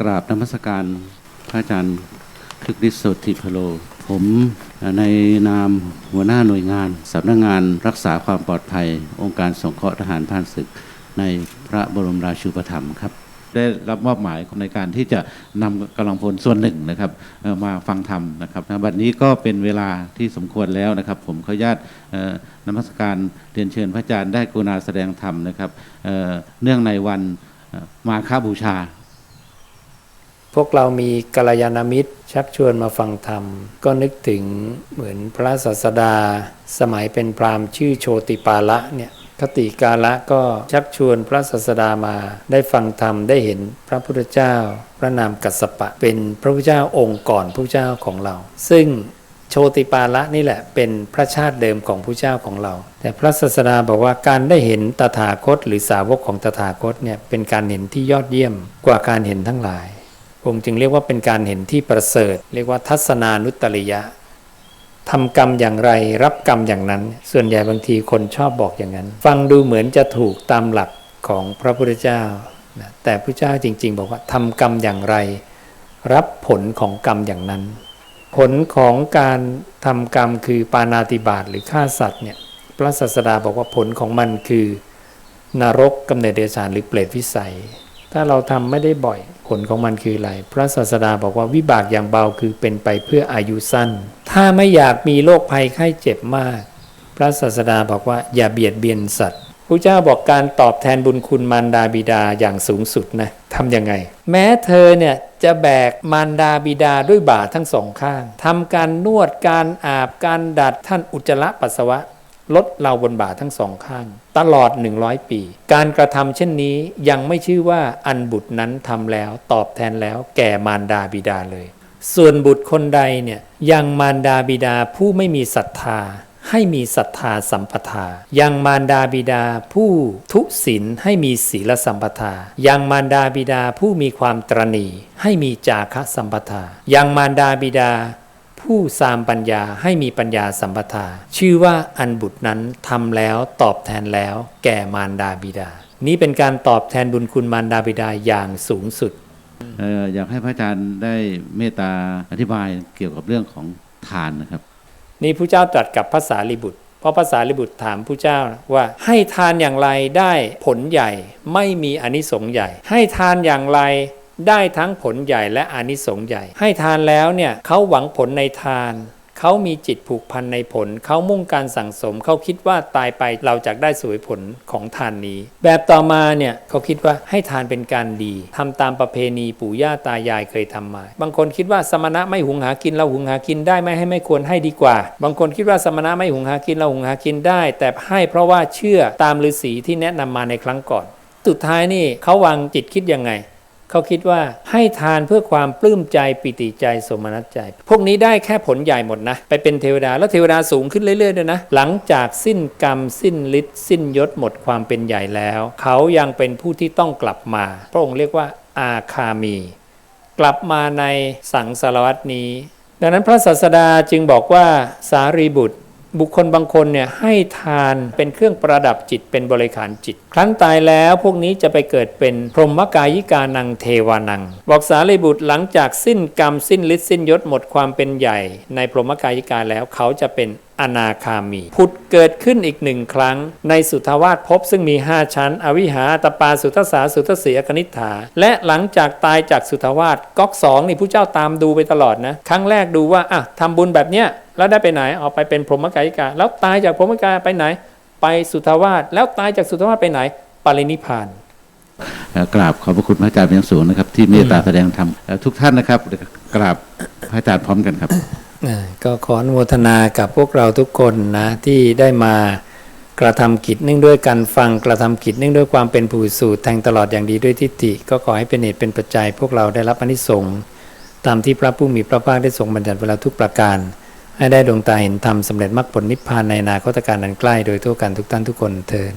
กราบนมัสการพระอาจารย์คึกฤทธิ์โสติพโล ผมในนามหัวหน้าหน่วยงานสำนักงงานรักษาความปลอดภัย องค์การสงเคราะห์ทหารผ่านศึกในพระบรมราชูปถัมภ์ครับได้รับมอบหมายในการที่จะนำกำลังพลส่วนหนึ่งนะครับมาฟังธรรมนะครับบัดนี้ก็เป็นเวลาที่สมควรแล้วนะครับ ผมขออนุญาตนมัสการเรียนเชิญพระอาจารย์ได้กรุณาแสดงธรรมนะครับเนื่องในวันเอ่อมาฆบูชา พวกเรามีกัลยาณมิตร ชักชวนมาฟังธรรม ก็นึกถึงเหมือนพระศาสดา สมัยเป็นพราหมณ์ชื่อโชติปาละเนี่ยคติกาละก็ชักชวนพระศาสดามา ได้ฟังธรรมได้เห็นพระพุทธเจ้า พระนามกัสสปะ เป็นพระพุทธเจ้าองค์ก่อนพระเจ้าของเรา ซึ่งโชติปาละนี่แหละเป็นพระชาติเดิมของผู้เจ้าของเรา แต่พระศาสดาบอกว่าการได้เห็นตถาคต หรือสาวกของตถาคตเนี่ยเป็นการเห็นที่ยอดเยี่ยมกว่าการเห็นทั้งหลาย องค์จึงเรียกว่าเป็นการเห็นที่ประเสริฐ เรียกว่าทัศนานุตริยะทำกรรมอย่างไรรับกรรมอย่างนั้น ส่วนใหญ่บางทีคนชอบบอกอย่างนั้น ฟังดูเหมือนจะถูกตามหลักของพระพุทธเจ้าแต่พระเจ้าจริง ๆ บอกว่าทำกรรมอย่างไร รับผลของกรรมอย่างนั้น ผลของการทำกรรมคือปานาติบาตหรือฆ่าสัตว์เนี่ยพระศาสดาบอกว่าผลของมันคือ นรกกำเนิดเดชานหรือเปรตวิสัย ถ้าเราทำไม่ได้บ่อยผลของมันคืออะไรพระศาสดาบอกว่าวิบากอย่างเบาคือเป็นไปเพื่ออายุสั้น ถ้าไม่อยากมีโรคภัยไข้เจ็บมาก พระศาสดาบอกว่าอย่าเบียดเบียนสัตว์พระเจ้าบอกการตอบแทนบุญคุณมารดาบิดาอย่างสูงสุดนะทำยังไง แม้เธอเนี่ยจะแบกมารดาบิดาด้วยบาทั้งสองข้างทำการนวดการอาบการดัดท่านอุจจาระปัสสาวะ ลดเราบนบ่าทั้งสองข้าง ตลอด 100 ปี การกระทำเช่นนี้ยังไม่ชื่อว่าอันบุตรนั้นทำแล้วตอบแทนแล้วแก่มารดาบิดาเลย ส่วนบุตรคนใดเนี่ยยังมารดาบิดาผู้ไม่มีศรัทธา ให้มีศรัทธาสัมปทา ยังมารดาบิดาผู้ทุศีลให้มีศีลสัมปทา ยังมารดาบิดาผู้มีความตรณีให้มีจาคะสัมปทา ยังมารดาบิดา ผู้สามปัญญาให้มีปัญญาสัมปทา ชื่อว่าอันบุตรนั้นทำแล้วตอบแทนแล้วแก่มารดาบิดา นี้เป็นการตอบแทนบุญคุณมารดาบิดาอย่างสูงสุดเอ่ออยากให้พระอาจารย์ได้เมตตาอธิบายเกี่ยวกับเรื่องของทานนะครับ นี่ผู้เจ้าตรัสกับภาษาลิบุตรเพราะภาษาลิบุตรถามผู้เจ้าว่าให้ทานอย่างไรได้ผลใหญ่ไม่มีอานิสงส์ใหญ่ ให้ทานอย่างไร ได้ทั้งผลใหญ่และอานิสงส์ใหญ่ ให้ทานแล้วเนี่ยเขาหวังผลในทานเขามีจิตผูกพันในผล เขามุ่งการสั่งสม เขาคิดว่าตายไปเราจะได้สวยผลของทานนี้ แบบต่อมาเนี่ยเขาคิดว่าให้ทานเป็นการดีทำตามประเพณีปู่ย่าตายายเคยทำมา บางคนคิดว่าสมณะไม่หุงหากินเราหุงหากินได้ไม่ให้ไม่ควรให้ดีกว่า บางคนคิดว่าสมณะไม่หุงหากินเราหุงหากินได้ แต่ให้เพราะว่าเชื่อตามฤาษีที่แนะนำมาในครั้งก่อน สุดท้ายนี่เขาวางจิตคิดยังไง เขาคิดว่าให้ทานเพื่อความปลื้มใจปิติใจสมนัตใจ พวกนี้ได้แค่ผลใหญ่หมดนะ ไปเป็นเทวดาแล้วเทวดาสูงขึ้นเรื่อยๆด้วยนะ หลังจากสิ้นกรรม สิ้นฤทธิ์สิ้นยศหมดความเป็นใหญ่แล้ว เขายังเป็นผู้ที่ต้องกลับมา พระองค์เรียกว่าอาคามี กลับมาในสังสารวัตนี้ ดังนั้นพระศาสดาจึงบอกว่าสารีบุตร บุคคลบางคนเนี่ยให้ทานเป็นเครื่องประดับจิตเป็นบริขารจิต ครั้นตายแล้วพวกนี้จะไปเกิดเป็นพรหมกายิกานังเทวานัง บอกสารีบุตรหลังจากสิ้นกรรมสิ้นฤทธิ์สิ้นยศหมดความเป็นใหญ่ ในพรหมกายิกาแล้วเขาจะเป็น อนาคามี ผุดเกิดขึ้นอีกหนึ่งครั้ง ในสุทวาสภพซึ่งมี 5 ชั้น อวิหาตปาสุทสาสุทสีอกนิฐา และหลังจากตายจากสุทวาสก๊อกสองนี่ผู้เจ้าตามดูไปตลอดนะ ครั้งแรกดูว่าอะทำบุญแบบเนี้ยแล้วได้ไปไหนเอาไปเป็นพรหมกายิกา แล้วตายจากพรหมกาไปไหน ไปสุทวาสแล้วตายจากสุทวาสไปไหนปรินิพานกราบขอบพระคุณพระอาจารย์เป็นอย่างสูงนะครับ ที่เมตตาแสดงธรรมทุกท่านนะครับกราบพระอาจารย์พร้อมกันครับ ก็ขออนุโมทนากับพวกเราทุกคนนะที่ได้มากระทำกิจเนื่องด้วยการฟังกระทำกิจเนื่องด้วยความเป็นผู้สูตรแทงตลอดอย่างดีด้วยทิฏฐิก็ขอให้เป็นเหตุเป็นปัจจัย พวกเราได้รับอนิสงส์ตามที่พระผู้มีพระภาคได้ทรงบัญญัติเวลาทุกประการ ให้ได้ดวงตาเห็นธรรมสำเร็จมรรคผลนิพพานในนาคตการนั้นใกล้โดยทั่วกันทุกท่านทุกคนเทิน